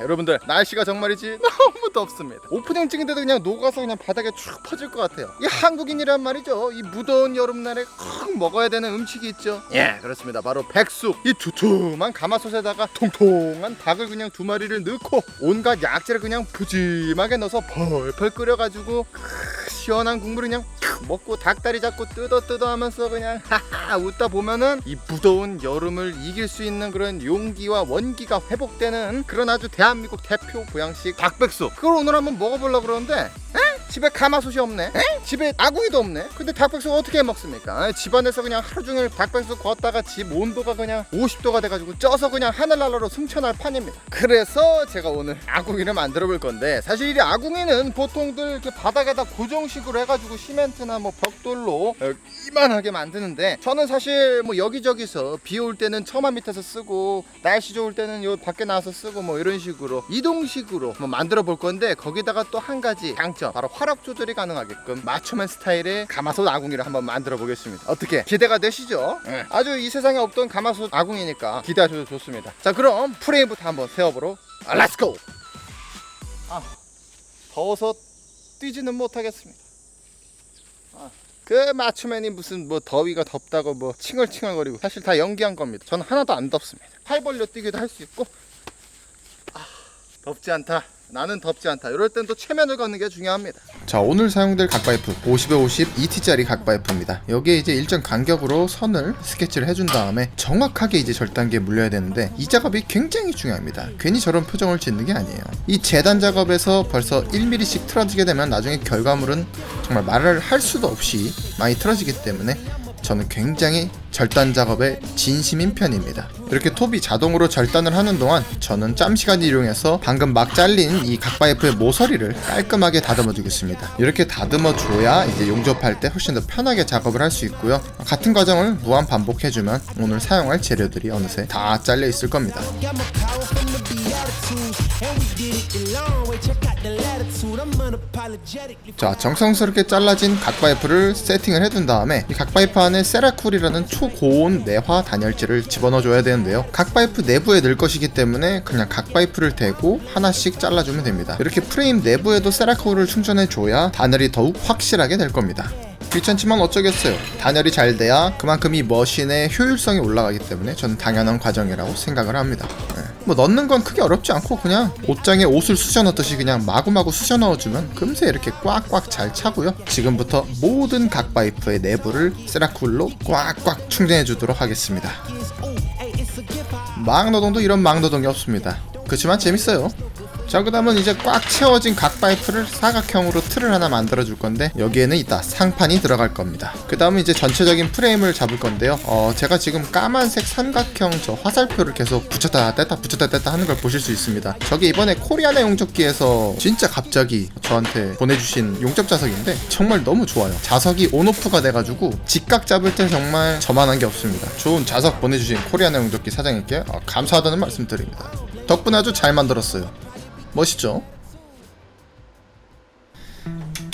여러분들 날씨가 정말이지? 너무 덥습니다. 오프닝 찍은데도 그냥 녹아서 그냥 바닥에 쭉 퍼질 것 같아요. 이 한국인이란 말이죠. 이 무더운 여름날에 꼭 먹어야 되는 음식이 있죠. 예, 그렇습니다. 바로 백숙. 이 두툼한 가마솥에다가 통통한 닭을 그냥 두 마리를 넣고 온갖 약재를 그냥 푸짐하게 넣어서 펄펄 끓여가지고 크, 시원한 국물을 그냥 탁 먹고 닭다리 잡고 뜯어 뜯어 하면서 그냥 하하 웃다 보면은 이 무더운 여름을 이길 수 있는 그런 용기와 원기가 회복되는 그런 아주 대한민국 대표 보양식 닭백숙 그걸 오늘 한번 먹어보려고 그러는데 에? 집에 가마솥이 없네 에? 집에 아궁이도 없네 근데 닭백숙 어떻게 해 먹습니까 에? 집안에서 그냥 하루 종일 닭백숙 걷다가 집 온도가 그냥 50도가 돼가지고 쪄서 그냥 하늘나라로 승천할 판입니다 그래서 제가 오늘 아궁이를 만들어 볼 건데 사실 이 아궁이는 보통들 이렇게 바닥에다 고정식으로 해가지고 시멘트나 뭐 벽돌로 어, 이만하게 만드는데 저는 사실 뭐 여기저기서 비 올 때는 처마 밑에서 쓰고 날씨 좋을 때는 요 밖에 나와서 쓰고 뭐 이런 식으로 이동식으로 뭐 만들어 볼 건데 거기다가 또 한 가지 장점 바로 화력 조절이 가능하게끔 맞춤한 스타일의 가마솥 아궁이를 한번 만들어 보겠습니다 어떻게 기대가 되시죠? 네. 아주 이 세상에 없던 가마솥 아궁이니까 기대하셔도 좋습니다 자 그럼 프레임부터 한번 세워보러 아, 렛츠고 아 더워서 뛰지는 못하겠습니다 아, 그 맞춤맨이 무슨 뭐 더위가 덥다고 뭐 칭얼칭얼거리고 사실 다 연기한 겁니다. 저는 하나도 안 덥습니다. 팔 벌려 뛰기도 할 수 있고 아, 덥지 않다. 나는 덥지 않다. 이럴 땐 또 체면을 걷는 게 중요합니다. 자 오늘 사용될 각바이프 50에 50 2T짜리 각바이프입니다 여기에 이제 일정 간격으로 선을 스케치를 해준 다음에 정확하게 이제 절단기에 물려야 되는데 이 작업이 굉장히 중요합니다 괜히 저런 표정을 짓는 게 아니에요 이 재단 작업에서 벌써 1mm씩 틀어지게 되면 나중에 결과물은 정말 말을 할 수도 없이 많이 틀어지기 때문에 저는 굉장히 절단 작업에 진심인 편입니다. 이렇게 톱이 자동으로 절단을 하는 동안 저는 짬 시간을 이용해서 방금 막 잘린 이 각바이프의 모서리를 깔끔하게 다듬어 주겠습니다. 이렇게 다듬어 줘야 이제 용접할 때 훨씬 더 편하게 작업을 할 수 있고요. 같은 과정을 무한 반복해 주면 오늘 사용할 재료들이 어느새 다 잘려 있을 겁니다. 자 정성스럽게 잘라진 각바이프를 세팅을 해둔 다음에 이 각바이프 안에 세라쿨이라는 초고온 내화 단열재를 집어넣어 줘야 되는데요. 각바이프 내부에 넣을 것이기 때문에 그냥 각바이프를 대고 하나씩 잘라주면 됩니다. 이렇게 프레임 내부에도 세라쿨을 충전해 줘야 단열이 더욱 확실하게 될 겁니다. 귀찮지만 어쩌겠어요. 단열이 잘 돼야 그만큼 이 머신의 효율성이 올라가기 때문에 저는 당연한 과정이라고 생각을 합니다. 네. 뭐 넣는 건 크게 어렵지 않고 그냥 옷장에 옷을 쑤셔 넣듯이 그냥 마구마구 쑤셔 넣어주면 금세 이렇게 꽉꽉 잘 차고요. 지금부터 모든 각 바이프의 내부를 세라쿨로 꽉꽉 충전해 주도록 하겠습니다. 막노동도 이런 막노동이 없습니다. 그렇지만 재밌어요. 자, 그 다음은 이제 꽉 채워진 각 파이프를 사각형으로 틀을 하나 만들어 줄 건데 여기에는 이따 상판이 들어갈 겁니다. 그 다음은 이제 전체적인 프레임을 잡을 건데요. 어, 제가 지금 까만색 삼각형 저 화살표를 계속 붙였다 뗐다 붙였다 뗐다 하는 걸 보실 수 있습니다. 저게 이번에 코리아나 용접기에서 진짜 갑자기 저한테 보내주신 용접 자석인데 정말 너무 좋아요. 자석이 온오프가 돼가지고 직각 잡을 때 정말 저만한 게 없습니다. 좋은 자석 보내주신 코리아나 용접기 사장님께 어, 감사하다는 말씀 드립니다. 덕분에 아주 잘 만들었어요. 멋있죠?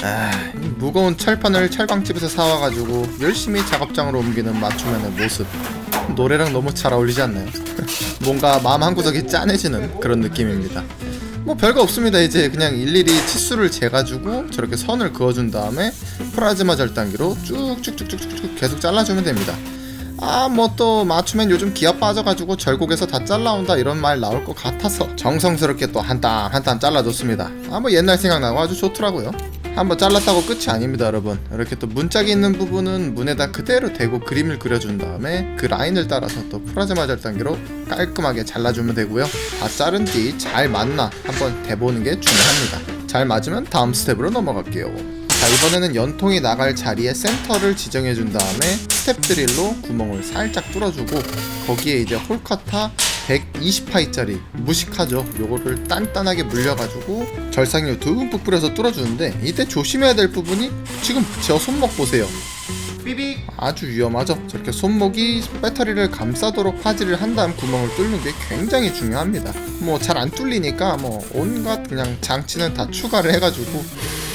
아, 이 무거운 철판을 철방집에서 사와가지고 열심히 작업장으로 옮기는 맞춤맨의 모습 노래랑 너무 잘 어울리지 않나요? 뭔가 마음 한구석이 짠해지는 그런 느낌입니다 뭐 별거 없습니다 이제 그냥 일일이 치수를 재가지고 저렇게 선을 그어준 다음에 프라즈마 절단기로 쭉쭉쭉쭉쭉 계속 잘라주면 됩니다 아 뭐 또 맞추면 요즘 기아 빠져가지고 절곡에서 다 잘라온다 이런 말 나올 것 같아서 정성스럽게 또 한 땀 한 땀 잘라줬습니다. 아 뭐 옛날 생각나고 아주 좋더라고요. 한번 잘랐다고 끝이 아닙니다 여러분. 이렇게 또 문짝이 있는 부분은 문에다 그대로 대고 그림을 그려준 다음에 그 라인을 따라서 또 프라즈마 절단기로 깔끔하게 잘라주면 되고요. 다 자른 뒤 잘 맞나 한번 대보는 게 중요합니다. 잘 맞으면 다음 스텝으로 넘어갈게요 자 이번에는 연통이 나갈 자리에 센터를 지정해 준 다음에 스텝 드릴로 구멍을 살짝 뚫어주고 거기에 이제 홀커타 120파이짜리 무식하죠 요거를 단단하게 물려가지고 절상유 듬뿍 뿌려서 뚫어주는데 이때 조심해야 될 부분이 지금 저 손목 보세요 삐빅 아주 위험하죠. 저렇게 손목이 배터리를 감싸도록 파지를 한 다음 구멍을 뚫는 게 굉장히 중요합니다. 뭐 잘 안 뚫리니까 뭐 온갖 그냥 장치는 다 추가를 해가지고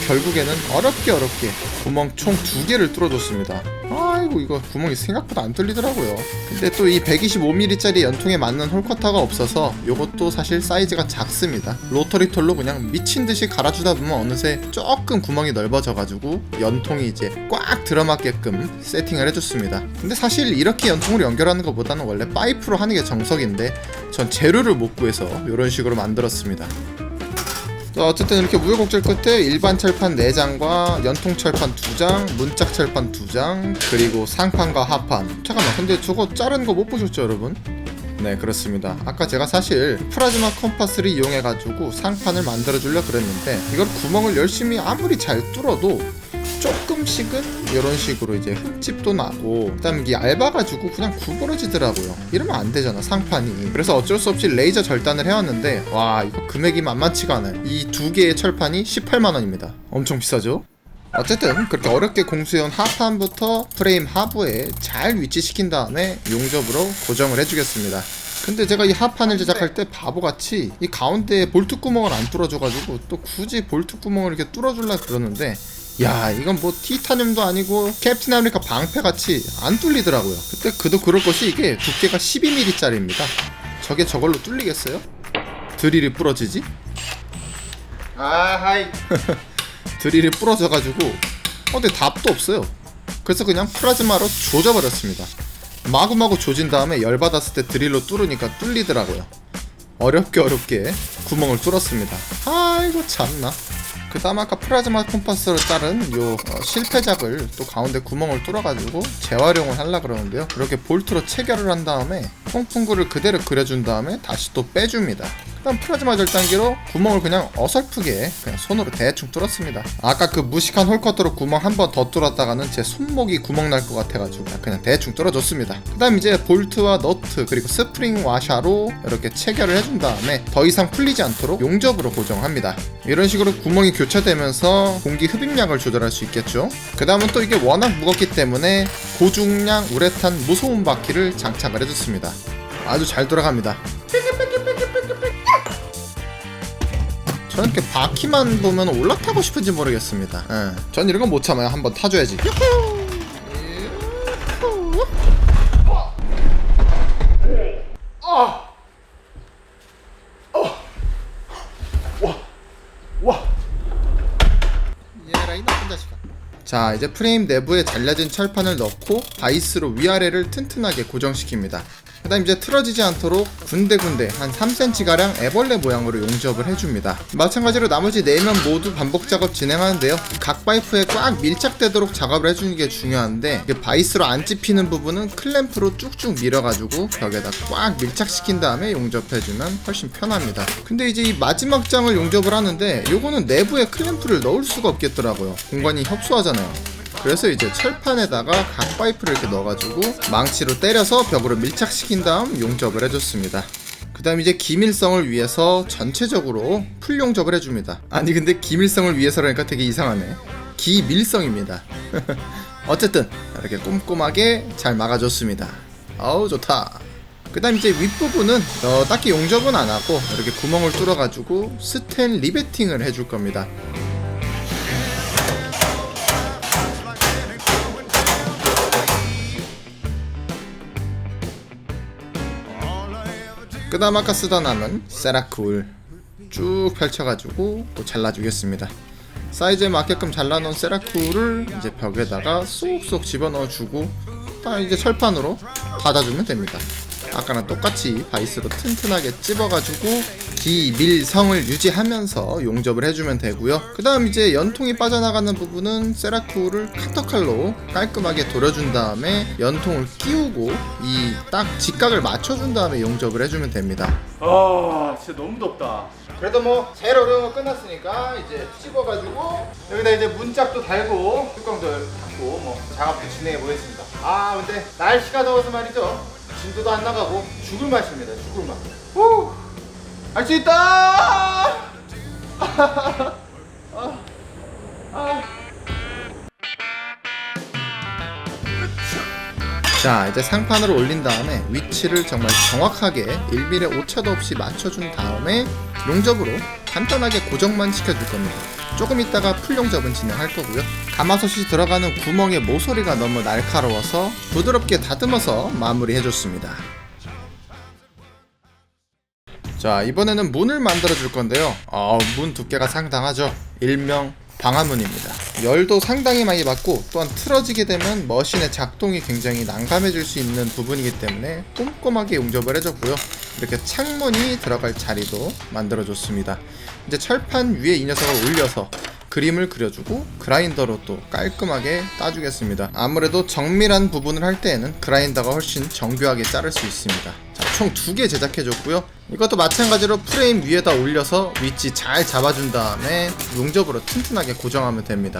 결국에는 어렵게 어렵게 구멍 총 두 개를 뚫어줬습니다. 아 아이고 이거 구멍이 생각보다 안 뚫리더라고요. 근데 또 이 125mm짜리 연통에 맞는 홀커터가 없어서 요것도 사실 사이즈가 작습니다. 로터리 톨로 그냥 미친 듯이 갈아주다 보면 어느새 조금 구멍이 넓어져가지고 연통이 이제 꽉 들어맞게끔 세팅을 해줬습니다. 근데 사실 이렇게 연통으로 연결하는 것보다는 원래 파이프로 하는 게 정석인데 전 재료를 못 구해서 이런 식으로 만들었습니다. 자, 어쨌든 이렇게 우여곡절 끝에 일반 철판 4장과 연통 철판 2장, 문짝 철판 2장, 그리고 상판과 하판. 잠깐만, 근데 저거 자른 거 못 보셨죠, 여러분? 네, 그렇습니다. 아까 제가 사실 프라즈마 컴파스를 이용해가지고 상판을 만들어주려 그랬는데, 이걸 구멍을 열심히 아무리 잘 뚫어도 조금씩은 이런 식으로 이제 흠집도 나고 그다음에 이게 얇아가지고 그냥 구부러지더라고요. 이러면 안 되잖아 상판이. 그래서 어쩔 수 없이 레이저 절단을 해왔는데 와 이거 금액이 만만치가 않아요. 이 두 개의 철판이 18만원입니다. 엄청 비싸죠? 어쨌든 그렇게 어렵게 공수해온 하판부터 프레임 하부에 잘 위치시킨 다음에 용접으로 고정을 해주겠습니다. 근데 제가 이 하판을 제작할 때 바보같이 이 가운데에 볼트 구멍을 안 뚫어줘가지고 또 굳이 볼트 구멍을 이렇게 뚫어줄라 그러는데 야 이건 뭐 티타늄도 아니고 캡틴 아메리카 방패같이 안 뚫리더라고요. 그때 그도 그럴 것이 이게 두께가 12mm짜리입니다. 저게 저걸로 뚫리겠어요? 드릴이 부러지지? 아 하이. 드릴이 부러져가지고 어 근데 답도 없어요. 그래서 그냥 프라즈마로 조져버렸습니다. 마구마구 조진 다음에 열받았을 때 드릴로 뚫으니까 뚫리더라고요. 어렵게 어렵게 구멍을 뚫었습니다. 아이고 참나 그 다음 아까 프라즈마 컴파스로 자른 요 어, 실패작을 또 가운데 구멍을 뚫어가지고 재활용을 하려 그러는데요. 이렇게 볼트로 체결을 한 다음에 통풍구를 그대로 그려준 다음에 다시 또 빼줍니다 그다음 프라즈마 절단기로 구멍을 그냥 어설프게 그냥 손으로 대충 뚫었습니다. 아까 그 무식한 홀커터로 구멍 한 번 더 뚫었다가는 제 손목이 구멍 날 것 같아가지고 그냥 대충 뚫어줬습니다. 그 다음 이제 볼트와 너트 그리고 스프링 와샤로 이렇게 체결을 해준 다음에 더 이상 풀리지 않도록 용접으로 고정합니다. 이런 식으로 구멍이 교차되면서 공기 흡입량을 조절할 수 있겠죠. 그 다음은 또 이게 워낙 무겁기 때문에 고중량 우레탄 무소음 바퀴를 장착을 해줬습니다. 아주 잘 돌아갑니다. 저는 이렇게 바퀴만 보면 올라타고 싶은지 모르겠습니다. 예. 전 이런 건 못 참아요. 한번 타줘야지. 얘라 이 나쁜 자식아. 자 이제 프레임 내부에 잘려진 철판을 넣고 바이스로 위아래를 튼튼하게 고정시킵니다. 그 다음 이제 틀어지지 않도록 군데군데 한 3cm가량 애벌레 모양으로 용접을 해줍니다. 마찬가지로 나머지 4면 모두 반복 작업 진행하는데요. 각 파이프에 꽉 밀착되도록 작업을 해주는 게 중요한데 바이스로 안 찝히는 부분은 클램프로 쭉쭉 밀어가지고 벽에다 꽉 밀착시킨 다음에 용접해주면 훨씬 편합니다. 근데 이제 이 마지막 장을 용접을 하는데 요거는 내부에 클램프를 넣을 수가 없겠더라고요. 공간이 협소하잖아요. 그래서 이제 철판에다가 각 파이프를 이렇게 넣어가지고 망치로 때려서 벽으로 밀착시킨 다음 용접을 해줬습니다. 그 다음 이제 기밀성을 위해서 전체적으로 풀 용접을 해줍니다. 아니 근데 기밀성을 위해서라니까 되게 이상하네. 기밀성입니다. 어쨌든 이렇게 꼼꼼하게 잘 막아줬습니다. 아우 좋다. 그 다음 이제 윗부분은 어, 딱히 용접은 안 하고 이렇게 구멍을 뚫어가지고 스텐 리베팅을 해줄 겁니다. 그 다음 아까 쓰다 남은 세라쿨 쭉 펼쳐가지고 또 잘라주겠습니다. 사이즈에 맞게끔 잘라놓은 세라쿨을 이제 벽에다가 쏙쏙 집어넣어주고 딱 이제 철판으로 닫아주면 됩니다 아까랑 똑같이 바이스로 튼튼하게 찝어가지고 기밀성을 유지하면서 용접을 해주면 되고요. 그 다음 이제 연통이 빠져나가는 부분은 세라쿨을 카터칼로 깔끔하게 돌려준 다음에 연통을 끼우고 이 딱 직각을 맞춰준 다음에 용접을 해주면 됩니다. 아 진짜 너무 덥다. 그래도 뭐 제일 어려운 거 끝났으니까 이제 씹어가지고 여기다 이제 문짝도 달고 뚜껑도 닫고 뭐 작업도 진행해 보겠습니다. 아 근데 날씨가 더워서 말이죠 진도도 안 나가고 죽을 맛입니다 죽을 맛할 수 있다 자 이제 상판을 올린 다음에 위치를 정말 정확하게 1mm 오차도 없이 맞춰준 다음에 용접으로 간단하게 고정만 시켜줄 겁니다. 조금 있다가 풀 용접은 진행할 거고요. 가마솥이 들어가는 구멍의 모서리가 너무 날카로워서 부드럽게 다듬어서 마무리해줬습니다. 자 이번에는 문을 만들어 줄 건데요. 아, 문 두께가 상당하죠? 일명 방화문입니다. 열도 상당히 많이 받고 또한 틀어지게 되면 머신의 작동이 굉장히 난감해질 수 있는 부분이기 때문에 꼼꼼하게 용접을 해줬고요. 이렇게 창문이 들어갈 자리도 만들어 줬습니다. 이제 철판 위에 이 녀석을 올려서 그림을 그려주고 그라인더로 또 깔끔하게 따주겠습니다. 아무래도 정밀한 부분을 할 때에는 그라인더가 훨씬 정교하게 자를 수 있습니다. 자, 총두 개 제작해줬고요. 이것도 마찬가지로 프레임 위에다 올려서 위치 잘 잡아준 다음에 용접으로 튼튼하게 고정하면 됩니다.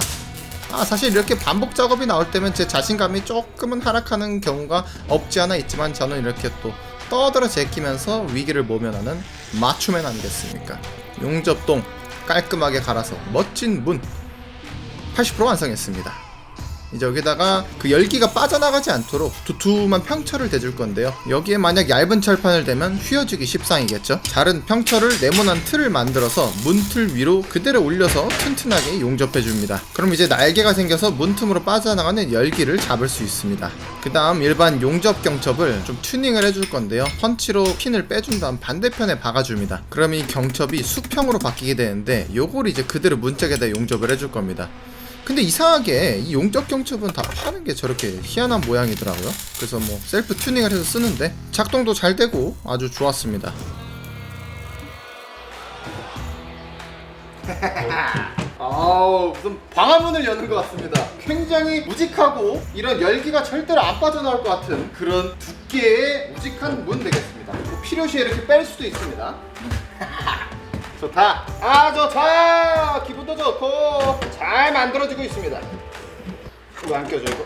아 사실 이렇게 반복 작업이 나올 때면 제 자신감이 조금은 하락하는 경우가 없지 않아 있지만 저는 이렇게 또 떠들어 제끼면서 위기를 모면하는 마초맨 아니겠습니까? 용접동 깔끔하게 갈아서 멋진 문 80% 완성했습니다. 이제 여기다가 그 열기가 빠져나가지 않도록 두툼한 평철을 대줄 건데요. 여기에 만약 얇은 철판을 대면 휘어지기 십상이겠죠. 자른 평철을 네모난 틀을 만들어서 문틀 위로 그대로 올려서 튼튼하게 용접해 줍니다. 그럼 이제 날개가 생겨서 문틈으로 빠져나가는 열기를 잡을 수 있습니다. 그 다음 일반 용접 경첩을 좀 튜닝을 해줄 건데요. 펀치로 핀을 빼준 다음 반대편에 박아줍니다. 그럼 이 경첩이 수평으로 바뀌게 되는데 요걸 이제 그대로 문짝에다 용접을 해줄 겁니다. 근데 이상하게 이 용접 경첩은 다 파는 게 저렇게 희한한 모양이더라고요. 그래서 뭐 셀프 튜닝을 해서 쓰는데 작동도 잘 되고 아주 좋았습니다. 아우 무슨 방화문을 여는 것 같습니다. 굉장히 무직하고 이런 열기가 절대로 안 빠져나올 것 같은 그런 두께의 무직한 문 되겠습니다. 뭐 필요시에 이렇게 뺄 수도 있습니다. 좋다. 아 좋다. 기분도 좋고 잘 만들어지고 있습니다. 이거 안 껴줘 이거.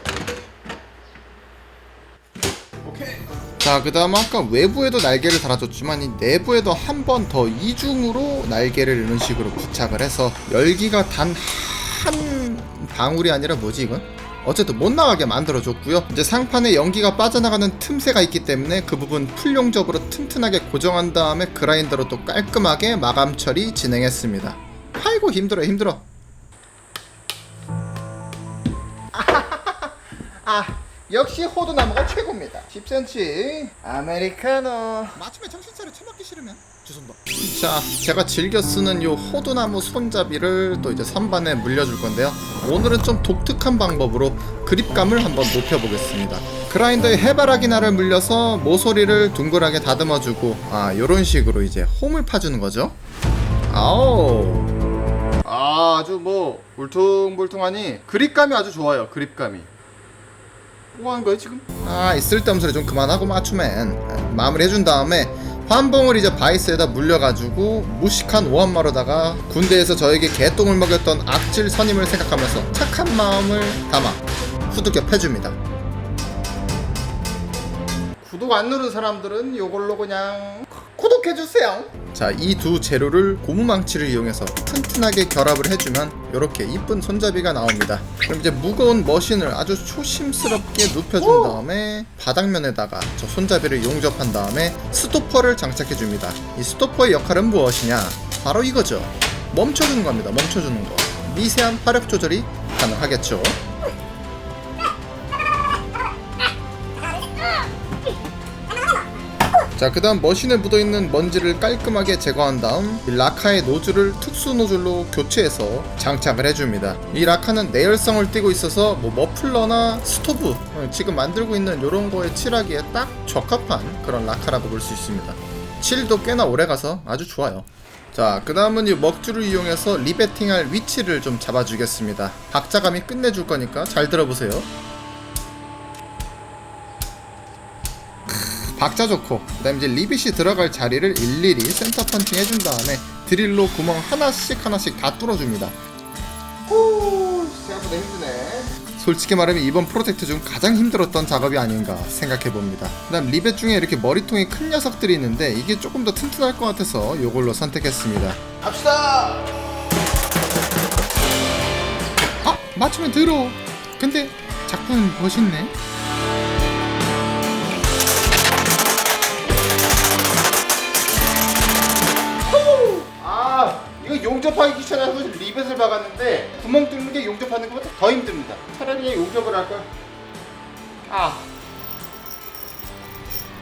자, 그 다음 아까 외부에도 날개를 달아줬지만 이 내부에도 한 번 더 이중으로 날개를 이런 식으로 부착을 해서 열기가 단 한 방울이 아니라 뭐지 이건? 어쨌든 못 나가게 만들어줬고요. 이제 상판에 연기가 빠져나가는 틈새가 있기 때문에 그 부분 풀용접으로 튼튼하게 고정한 다음에 그라인더로 또 깔끔하게 마감 처리 진행했습니다. 아이고 힘들어 힘들어. 아 역시 호두나무가 최고입니다. 10cm 아메리카노. 마침에 정신 차려 처맞기 싫으면 죄송합니다. 자, 제가 즐겨 쓰는 요 호두나무 손잡이를 또 이제 선반에 물려줄 건데요. 오늘은 좀 독특한 방법으로 그립감을 한번 높여보겠습니다. 그라인더에 해바라기 날을 물려서 모서리를 둥글하게 다듬어주고 아 요런 식으로 이제 홈을 파주는 거죠. 아오. 아, 아주 뭐 울퉁불퉁하니 그립감이 아주 좋아요. 그립감이. 뭐 하는 거야 지금? 아, 이 쓸데없는 소리 좀 그만하고 맞추면 마무리 해준 다음에 환봉을 이제 바이스에다 물려가지고 무식한 오한마로다가 군대에서 저에게 개똥을 먹였던 악질 선임을 생각하면서 착한 마음을 담아 후두겨 패줍니다. 구독 안 누른 사람들은 요걸로 그냥 구독해 주세요. 자, 이 두 재료를 고무망치를 이용해서 튼튼하게 결합을 해주면 이렇게 이쁜 손잡이가 나옵니다. 그럼 이제 무거운 머신을 아주 조심스럽게 눕혀준 다음에 바닥면에다가 저 손잡이를 용접한 다음에 스토퍼를 장착해줍니다. 이 스토퍼의 역할은 무엇이냐? 바로 이거죠. 멈춰주는 겁니다. 멈춰주는 거. 미세한 화력 조절이 가능하겠죠. 자, 그 다음 머신에 묻어있는 먼지를 깔끔하게 제거한 다음 이 라카의 노즐을 특수 노즐로 교체해서 장착을 해줍니다. 이 라카는 내열성을 띠고 있어서 뭐 머플러나 스토브 어, 지금 만들고 있는 이런 거에 칠하기에 딱 적합한 그런 라카라고 볼 수 있습니다. 칠도 꽤나 오래가서 아주 좋아요. 자, 그 다음은 이 먹줄을 이용해서 리베팅할 위치를 좀 잡아주겠습니다. 박자감이 끝내줄 거니까 잘 들어보세요. 박자 좋고 그다음 이제 리빗이 들어갈 자리를 일일이 센터 펀칭 해준 다음에 드릴로 구멍 하나씩 하나씩 다 뚫어줍니다. 후, 생각보다 힘드네. 솔직히 말하면 이번 프로젝트 중 가장 힘들었던 작업이 아닌가 생각해 봅니다. 그 다음 리벳 중에 이렇게 머리통이 큰 녀석들이 있는데 이게 조금 더 튼튼할 것 같아서 이걸로 선택했습니다. 갑시다. 아 맞추면 들어. 근데 작품은 멋있네. 용접하기 귀찮아서 리벳을 박았는데 구멍 뚫는 게 용접하는 것보다 더 힘듭니다. 차라리 용접을 할걸. 아,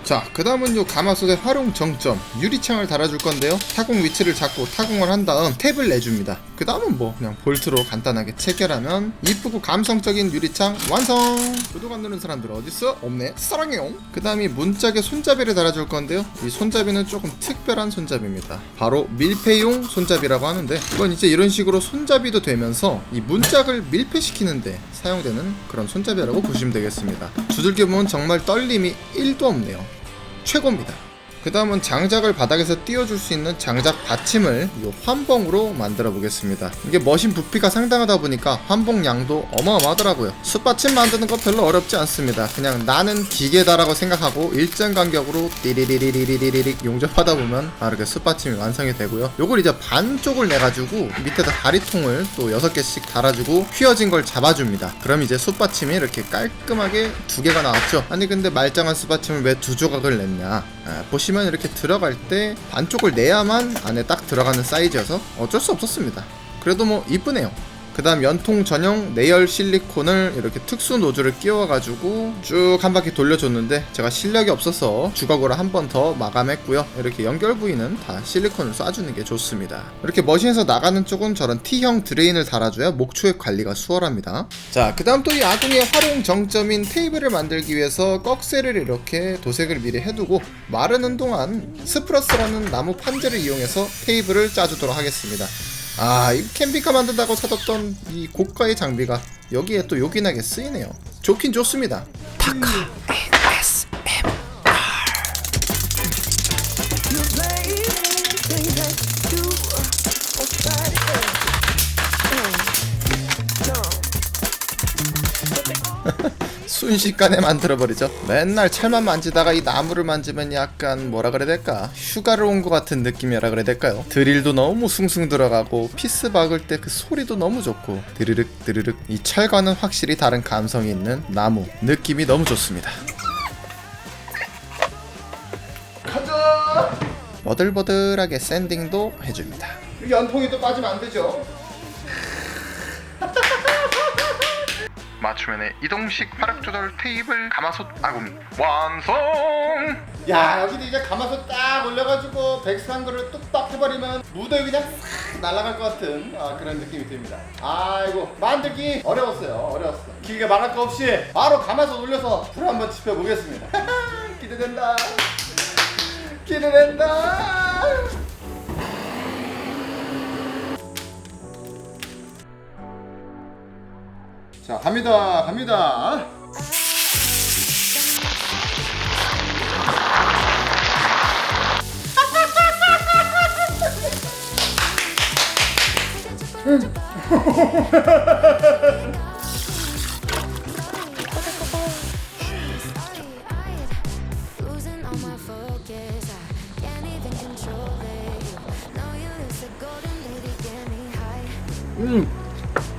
자, 그 다음은 요 가마솥의 활용 정점 유리창을 달아줄 건데요. 타공 위치를 잡고 타공을 한 다음 탭을 내줍니다. 그 다음은 뭐 그냥 볼트로 간단하게 체결하면 이쁘고 감성적인 유리창 완성. 구독 안 누른 사람들 어딨어? 없네. 사랑해요. 그 다음이 문짝에 손잡이를 달아줄 건데요. 이 손잡이는 조금 특별한 손잡이입니다. 바로 밀폐용 손잡이라고 하는데 이건 이제 이런 식으로 손잡이도 되면서 이 문짝을 밀폐시키는데 사용되는 그런 손잡이라고 보시면 되겠습니다. 두들겨 보면 정말 떨림이 1도 없네요. 최고입니다. 그 다음은 장작을 바닥에서 띄워줄 수 있는 장작 받침을 이 환봉으로 만들어 보겠습니다. 이게 머신 부피가 상당하다 보니까 환봉 양도 어마어마하더라고요. 숯받침 만드는 거 별로 어렵지 않습니다. 그냥 나는 기계다 라고 생각하고 일정 간격으로 띠리리리리리리릭 용접하다 보면 아, 이렇게 숯받침이 완성이 되고요. 요걸 이제 반쪽을 내가지고 밑에다 다리통을 또 6개씩 달아주고 휘어진 걸 잡아줍니다. 그럼 이제 숯받침이 이렇게 깔끔하게 두 개가 나왔죠. 아니 근데 말짱한 숯받침을 왜 두 조각을 냈냐? 아, 보시면 이렇게 들어갈 때 반쪽을 내야만 안에 딱 들어가는 사이즈여서 어쩔 수 없었습니다. 그래도 뭐 이쁘네요. 그 다음 연통 전용 내열 실리콘을 이렇게 특수 노즐을 끼워가지고 쭉 한 바퀴 돌려줬는데 제가 실력이 없어서 주걱으로 한 번 더 마감했고요. 이렇게 연결 부위는 다 실리콘을 쏴주는 게 좋습니다. 이렇게 머신에서 나가는 쪽은 저런 T형 드레인을 달아줘야 목초의 관리가 수월합니다. 자, 그 다음 또 이 아궁이의 활용 정점인 테이블을 만들기 위해서 꺽쇠를 이렇게 도색을 미리 해두고 마르는 동안 스프러스라는 나무 판재를 이용해서 테이블을 짜주도록 하겠습니다. 아, 이 캠핑카 만든다고 사뒀던 이 고가의 장비가 여기에 또 요긴하게 쓰이네요. 좋긴 좋습니다. 순식간에 만들어버리죠. 맨날 철만 만지다가 이 나무를 만지면 약간 뭐라 그래야 될까? 휴가를 온 것 같은 느낌이라 그래야 될까요? 드릴도 너무 숭숭 들어가고 피스 박을 때 그 소리도 너무 좋고 드르륵 드르륵 이 철과는 확실히 다른 감성이 있는 나무 느낌이 너무 좋습니다. 가자. 버들버들하게 샌딩도 해줍니다. 이 연통이 또 빠지면 안 되죠. 맞춤현의 이동식 화력 조절 테이블 가마솥 아궁이 완성. 야 여기도 이제 가마솥 딱 올려가지고 거를 뚝딱 해버리면 무대 그냥 싹 날아갈 것 같은 아, 그런 느낌이 듭니다. 아이고 만들기 어려웠어요. 어려웠어. 길게 말할 거 없이 바로 가마솥 올려서 불 한번 지펴보겠습니다. 기대된다. 기대된다. 자 갑니다 갑니다. High.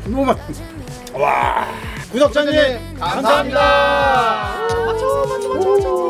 너무 맛. Touching me like 구독자님 감사합니다. 맞춰, 맞춰, 맞춰.